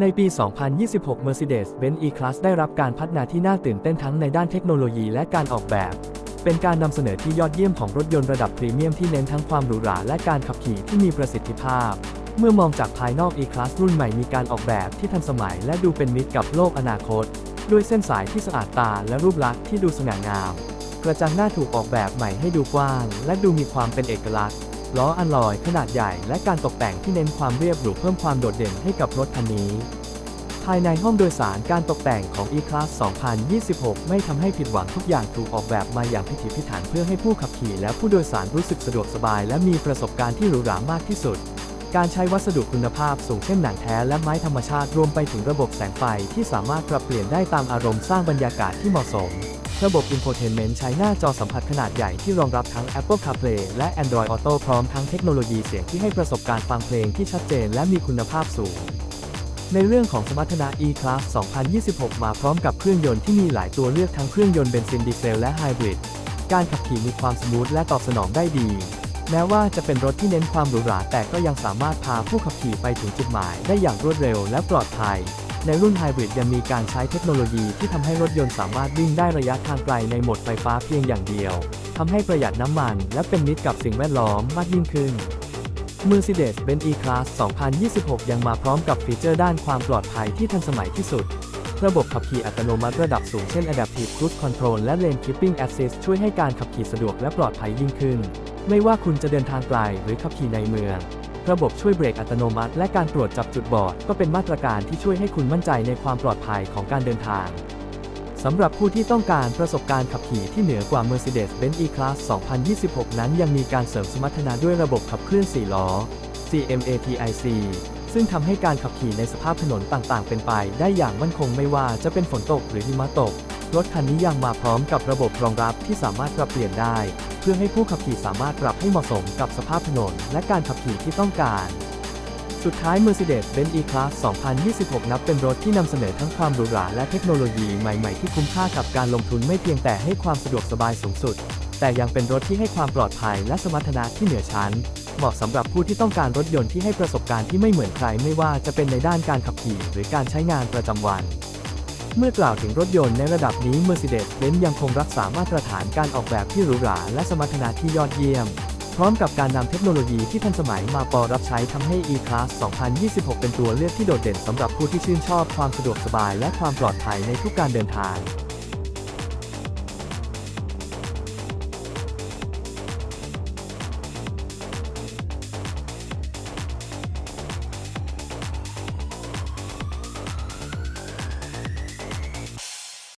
ในปี 2026 Mercedes-Benz E-Class ได้รับการพัฒนาที่น่าตื่นเต้นทั้งในด้านเทคโนโลยีและการออกแบบ เป็นการนำเสนอที่ยอดเยี่ยมของรถยนต์ระดับพรีเมียมที่เน้นทั้งความหรูหราและการขับขี่ที่มีประสิทธิภาพ เมื่อมองจากภายนอก E-Class รุ่นใหม่มีการออกแบบที่ทันสมัยและดูเป็นมิตรกับโลกอนาคต ด้วยเส้นสายที่สะอาดตาและรูปลักษณ์ที่ดูสง่างาม กระจังหน้าถูกออกแบบใหม่ให้ดูกว้าง และดูมีความเป็นเอกลักษณ์ ล้ออัลลอยขนาดใหญ่และการตกแต่งที่เน้นความเรียบหรูเพิ่มความโดดเด่นให้กับรถคันนี้ ภายในห้องโดยสารการตกแต่งของ E-Class 2026 ไม่ทำให้ผิดหวังทุกอย่างถูกออกแบบมาอย่างพิถีพิถันเพื่อให้ผู้ขับขี่และผู้โดยสารรู้สึกสะดวกสบาย และมีประสบการณ์ที่หรูหรามากที่สุดการใช้วัสดุคุณภาพสูงเช่นหนังแท้และไม้ธรรมชาติรวมไปถึงระบบแสงไฟที่สามารถปรับเปลี่ยนได้ตามอารมณ์สร้างบรรยากาศที่เหมาะสม ระบบ Infotainment ใช้หน้าจอสัมผัสขนาดใหญ่ที่รองรับทั้ง Apple CarPlay และ Android Auto พร้อมทั้งเทคโนโลยีเสียงที่ให้ประสบการณ์ฟังเพลงที่ชัดเจนและมีคุณภาพสูง ในเรื่องของสมรรถนะ E-Class 2026 มาพร้อมกับเครื่องยนต์ที่มีหลายตัวเลือกทั้งเครื่องยนต์เบนซินดีเซลและไฮบริด การขับขี่มีความสมูทและตอบสนองได้ดี แม้ว่าจะเป็นรถที่เน้นความหรูหราแต่ก็ยังสามารถพาผู้ขับขี่ไปถึงจุดหมายได้อย่างรวดเร็วและปลอดภัย ในรุ่นไฮบริดยังมีการใช้เทคโนโลยีที่ทำให้รถยนต์สามารถวิ่งได้ระยะทางไกลในโหมดไฟฟ้าเพียงอย่างเดียวทำให้ประหยัดน้ำมัน และเป็นมิตรกับสิ่งแวดล้อมมากยิ่งขึ้น Mercedes-Benz E-Class 2026 ยังมาพร้อมกับฟีเจอร์ด้านความปลอดภัยที่ทันสมัยที่สุดระบบขับขี่อัตโนมัติระดับสูงเช่น Adaptive Cruise Control และ Lane Keeping Assist ช่วยให้การขับขี่สะดวกและปลอดภัยยิ่งขึ้น ไม่ว่าคุณจะเดินทางไกลหรือขับขี่ในเมือง ระบบช่วยเบรกอัตโนมัติ และการตรวจจับจุดบอด ก็เป็นมาตรการที่ช่วยให้คุณมั่นใจในความปลอดภัยของการเดินทางสำหรับผู้ที่ต้องการประสบการณ์ขับขี่ที่เหนือกว่า Mercedes-Benz E-Class 2026 นั้นยังมีการเสริมสมรรถนะด้วยระบบขับเคลื่อน 4 ล้อ CMATIC ซึ่งทำให้การขับขี่ในสภาพถนนต่างๆ เป็นไปได้อย่างมั่นคงไม่ว่าจะเป็นฝนตกหรือหิมะตก รถคันนี้ยังมาพร้อมกับระบบรองรับที่สามารถปรับเปลี่ยนได้ เพื่อให้ผู้ขับขี่สามารถปรับให้เหมาะสมกับสภาพถนน และการขับขี่ที่ต้องการ สุดท้าย Mercedes-Benz E-Class 2026 นับเป็นรถที่นำเสนอทั้งความหรูหราและเทคโนโลยีใหม่ๆที่คุ้มค่ากับการลงทุนไม่เพียงแต่ให้ความสะดวกสบายสูงสุด แต่ยังเป็นรถที่ให้ความปลอดภัยและสมรรถนะที่เหนือชั้นเหมาะสำหรับผู้ที่ต้องการรถยนต์ที่ให้ประสบการณ์ที่ไม่เหมือนใครไม่ว่าจะเป็นในด้านการขับขี่หรือการใช้งานประจำวัน เมื่อกล่าวถึงรถยนต์ในระดับนี้ Mercedes-Benz ยังคงรักษามาตรฐานการออกแบบที่หรูหราและสมรรถนะที่ยอดเยี่ยม พร้อมกับการนำเทคโนโลยีที่ทันสมัยมาปอรับใช้ทำให้ E-Class 2026 เป็นตัวเลือกที่โดดเด่นสำหรับผู้ที่ชื่นชอบความสะดวกสบายและความปลอดภัยในทุกการเดินทาง